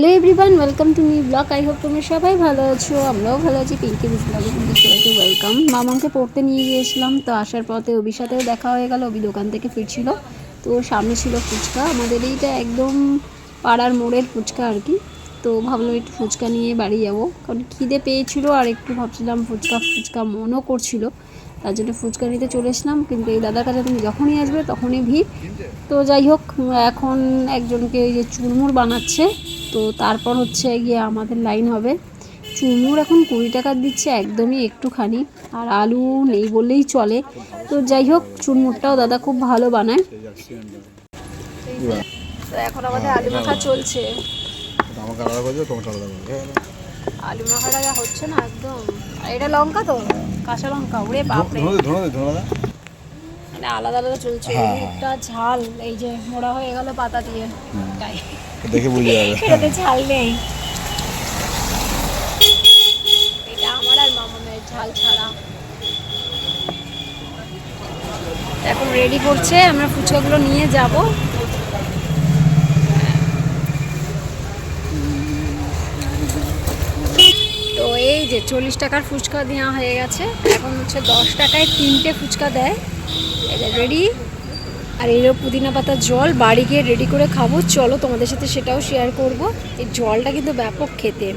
Hello everyone welcome to me blog I hope তোমরা সবাই ভালো আছো, আমরাও ভালো আছি। পিঙ্কি ব্লগে তোমাদের সবাইকে ওয়েলকাম মামাকে পড়তে নিয়ে গিয়েছিলাম, তো আসার পথে অবির সাথেও দেখা হয়ে গেল অবি দোকান থেকে ফিরছিল। তো সামনে ছিল ফুচকা, আমাদের এইটা একদম পাড়ার মোড়ের ফুচকা আর কি। তো ভাবলাম একটু ফুচকা নিয়ে বাড়ি যাব। কারণ খিদে পেয়েছিল আর একটু ভাবছিলাম ফুচকা ফুচকা মনও করছিল। তার জন্য ফুচকা নিতে চলে এসলাম কিন্তু এই দাদার কাছে তুমি যখনই আসবে তখনই ভিড়। তো যাই হোক, এখন একজনকে এই যে চুরমুর বানাচ্ছে। তো তারপর হচ্ছে গিয়ে আমাদের লাইন হবে। চুরমুর এখন কুড়ি টাকা দিচ্ছে একদমই একটুখানি আর আলু নেই বললেই চলে। তো যাই হোক চুরমুরটাও দাদা খুব ভালো বানায়। তো এখন আমাদের আলু মাখা চলছে। আলু মাখাটা যা হচ্ছে না একদম। আর এটা লঙ্কা তো? কাঁচা লঙ্কা ওরে বাপরে। মানে আলাদা আলাদা চলছে। হ্যাঁ, হ্যাঁ। একটা ঝাল এই যে মোড়া হয়ে গেল পাতা দিয়ে। তাই। দেখে বুঝে যাবে। এটাতে ঝাল নেই। এটা আমার আর মামামের ঝাল ছাড়া। এখন রেডি করছে আমরা ফুচকাগুলো নিয়ে যাব। তো এই যে চল্লিশ টাকার ফুচকা দেওয়া হয়ে গেছে। এখন হচ্ছে দশ টাকায় তিনটে ফুচকা দেয়। রেডি আর এরও পুদিনা পাতার জল, বাড়ি গিয়ে রেডি করে খাব। চলো তোমাদের সাথে সেটাও শেয়ার করব। এই জলটা কিন্তু ব্যাপক খেতে।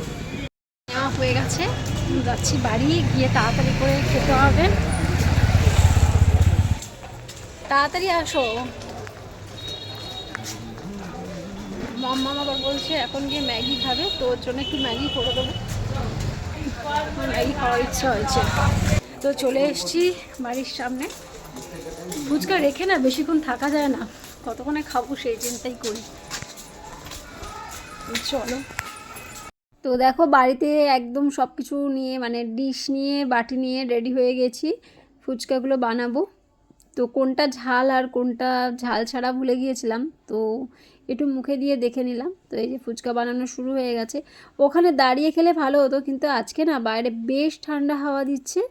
নেওয়া হয়ে গেছে। যাচ্ছি বাড়ি, গিয়ে তাড়াতাড়ি করে খেতে হবে। তাড়াতাড়ি আসো। মাম্মা আবার বলছে, এখন গিয়ে ম্যাগি খাবে। তো ওর জন্য একটু ম্যাগি করে দেবো। ম্যাগি খাওয়ার ইচ্ছা হয়েছে। তো চলে এসছি বাড়ির সামনে। ফুচকা রেখে না বেশিক্ষণ থাকা যায় না। কতক্ষণে খাব সেই চিন্তাই করি। চলো। তো দেখো বাড়িতে একদম সব কিছু নিয়ে মানে ডিশ নিয়ে, বাটি নিয়ে রেডি হয়ে গেছি। ফুচকাগুলো বানাবো। তো কোনটা ঝাল আর কোনটা ঝাল ছাড়া ভুলে গিয়েছিলাম। তো একটু মুখে দিয়ে দেখে নিলাম। তো এই যে ফুচকা বানানো শুরু হয়ে গেছে। ওখানে দাঁড়িয়ে খেলে ভালো হতো, কিন্তু আজকে না বাইরে বেশ ঠান্ডা হাওয়া দিচ্ছে।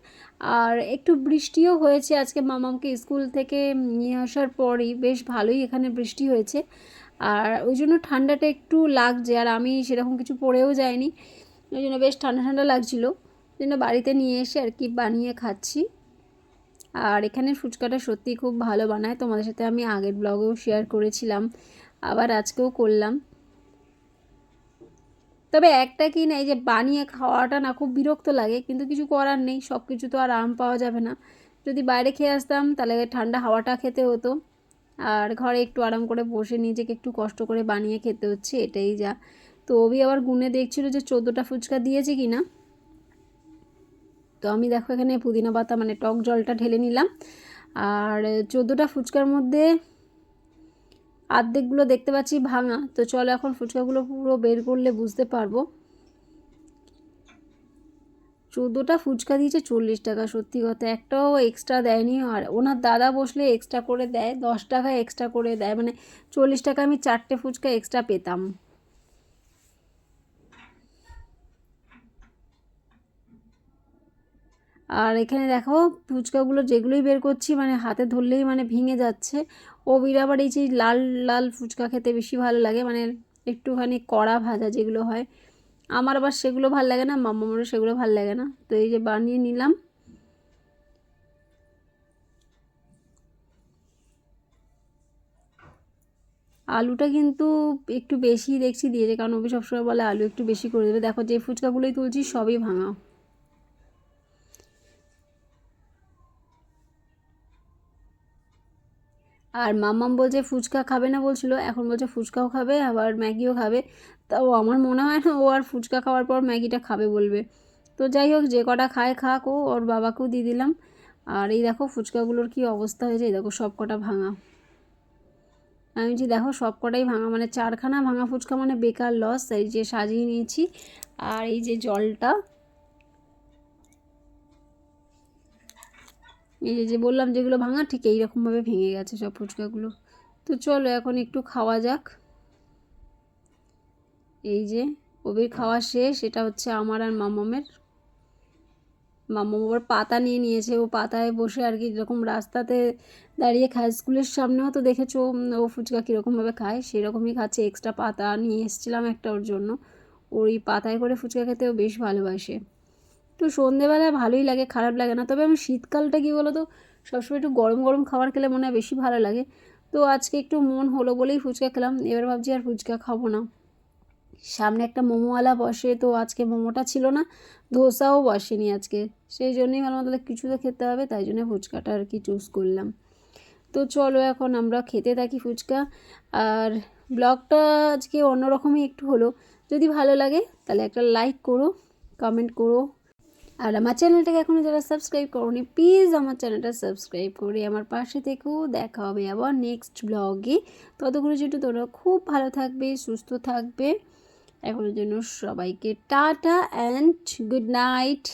আর একটু বৃষ্টিও হয়েছে আজকে মামামকে স্কুল থেকে নিয়ে আসার পরই। বেশ ভালোই এখানে বৃষ্টি হয়েছে। আর ওই জন্য ঠান্ডাটা একটু লাগছে, আর আমি সেরকম কিছু পরেও যাইনি। ওই জন্য বেশ ঠান্ডা ঠান্ডা লাগছিল। জন্য বাড়িতে নিয়ে এসে আর কি বানিয়ে খাচ্ছি। আর এখানে ফুচকাটা সত্যি খুব ভালো বানায়। তোমাদের সাথে আমি আগের ব্লগেও শেয়ার করেছিলাম। আবার আজকেও করলাম। তবে একটা কি না, এই যে বানিয়ে খাওয়াটা না খুব বিরক্ত লাগে, কিন্তু কিছু করার নেই সব কিছু তো আর আরাম পাওয়া যাবে না। যদি বাইরে খেয়ে আসতাম, তাহলে ঠান্ডা হাওয়াটা খেতে হতো। আর ঘরে একটু আরাম করে বসে নিজেকে একটু কষ্ট করে বানিয়ে খেতে হচ্ছে, এটাই যা। তো ওবি আবার গুনে দেখছিল যে চোদ্দোটা ফুচকা দিয়েছে কি না তো আমি দেখো এখানে পুদিনা পাতা মানে টক জলটা ঢেলে নিলাম। আর চোদ্দোটা ফুচকার মধ্যে আর্ধেকগুলো দেখতে পাচ্ছি ভাঙা। তো চলো এখন ফুচকাগুলো পুরো বের করলে বুঝতে পারব। চোদ্দোটা ফুচকা দিয়েছে চল্লিশ টাকা, সত্যি কথা। একটাও এক্সট্রা দেয়নি আর ওনার দাদা বসলে এক্সট্রা করে দেয়, দশ টাকা এক্সট্রা করে দেয়। মানে চল্লিশ টাকা আমি চারটে ফুচকা এক্সট্রা পেতাম। আর এখানে দেখো ফুচকাগুলো যেগুলোই বের করছি মানে হাতে ধরলেই মানে ভেঙে যাচ্ছে। ও আবার এই যে লাল লাল ফুচকা খেতে বেশি ভালো লাগে মানে একটুখানি কড়া ভাজা যেগুলো হয়। আমার আবার সেগুলো ভালো লাগে না মামারও সেগুলো ভালো লাগে না। তো এই যে বানিয়ে নিলাম। আলুটা কিন্তু একটু বেশি দেখছি দিয়েছে কারণ ওবি সবসময় বলে আলু একটু বেশি করে দেবে। দেখো যে ফুচকাগুলোই তুলছি সবই ভাঙা। আর মাম্মাম বলছে, ফুচকা খাবে না? বলছিল। এখন বলছে, ফুচকাও খাবে, আবার ম্যাগিও খাবে। তাও আমার মনে হয় না ও আর ফুচকা খাওয়ার পর ম্যাগিটা খাবে বলবে। তো যাই হোক, যে কটা খায় খাক ও, ওর বাবাকেও দিয়ে দিলাম। আর এই দেখো, ফুচকাগুলোর কি অবস্থা হয়েছে। এই দেখো, সব কটা ভাঙা। আমি যে দেখো, সব কটাই ভাঙা। মানে চারখানা ভাঙা ফুচকা মানে বেকার লস এই যে সাজিয়ে নিয়েছি। আর এই যে জলটা এই যে বললাম যেগুলো ভাঙা, ঠিক এইরকমভাবে ভেঙে গেছে সব ফুচকাগুলো। তো চলো এখন একটু খাওয়া যাক। এই যে ওবির খাওয়া শেষ, এটা হচ্ছে আমার আর মামামের। মাম্মা আবার পাতা নিয়ে নিয়েছে, ও পাতায় বসে আর কি যেরকম রাস্তাতে দাঁড়িয়ে খায়, স্কুলের সামনেও তো দেখেছ ও ফুচকা কীরকমভাবে খায়, সেরকমই খাচ্ছে এক্সট্রা পাতা নিয়ে এসেছিলাম একটা ওর জন্য। ওই পাতায় করে ফুচকা খেতেও বেশ ভালোবাসে। তো সন্ধেবেলায় ভালোই লাগে, খারাপ লাগে না। তবে আমি শীতকালটা কী বলো তো সবসময় একটু গরম গরম খাবার খেলে মনে হয় বেশি ভালো লাগে। তো আজকে একটু মন হলো বলেই ফুচকা খেলাম, এবার ভাবছি আর ফুচকা খাব না। সামনে একটা মোমোওয়ালা বসে, তো আজকে মোমোটা ছিল না, ধোসাও বসেনি আজকে। সেই জন্যই ভাবলাম তাহলে কিছু তো খেতে হবে, তাই জন্য ফুচকাটা আর কি চুজ করলাম। তো চলো এখন আমরা খেতে থাকি ফুচকা। আর ব্লগটা আজকে অন্যরকমই একটু হলো। যদি ভালো লাগে তাহলে একটা লাইক করো কমেন্ট করো। আর আমার চ্যানেলটাকে এখনও যারা সাবস্ক্রাইব করনি প্লিজ আমার চ্যানেলটা সাবস্ক্রাইব করে আমার পাশে থেকেও দেখা হবে আবার নেক্সট ব্লগে ততগুলো জন্য তোরা খুব ভালো থাকবে, সুস্থ থাকবে। এখনের জন্য সবাইকে টাটা অ্যান্ড গুড নাইট